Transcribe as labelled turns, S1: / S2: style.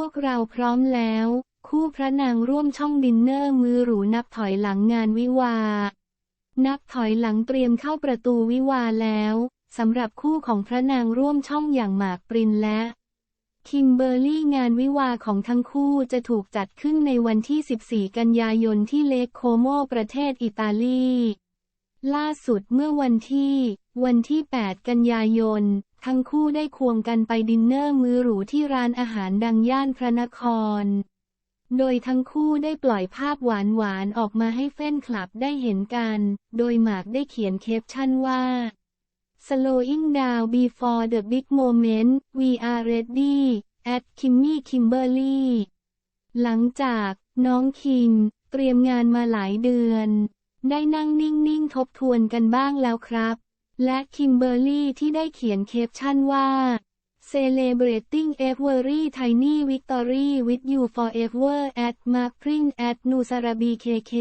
S1: วกเราพร้อมแล้ว คู่พระนางร่วมช่องดินเนอร์มือหรูนับถอยหลังงานวิวา นับถอยหลังเตรียมเข้าประตูวิวาแล้วสำหรับคู่ของพระนางร่วมช่องอย่างหมากปรินและคิมเบอร์รี่งานวิวาของทั้งคู่จะถูกจัดขึ้นในวันที่ 14 กันยายนที่เลกโคโมประเทศอิตาลี ล่าสุดเมื่อวันที่ วันที่ 8 กันยายน ทั้งคู่ได้ควงกันไปดินเนอร์มื้อหรูที่ร้านอาหารดังย่านพระนคร โดยทั้งคู่ได้ปล่อยภาพหวานๆออกมาให้แฟนคลับได้เห็นกัน โดยหมากได้เขียนแคปชั่นว่า Slowing down before the big moment we are ready at Kimmy Kimberly หลังจากน้องคิม เตรียมงานมาหลายเดือน ได้นั่งนิ่งๆทบทวนกันบ้างแล้วครับ และคิมเบอร์รี่ที่ได้เขียนแคปชั่นว่า Celebrating every tiny victory with you forever at Mark Print at Nusarabi KK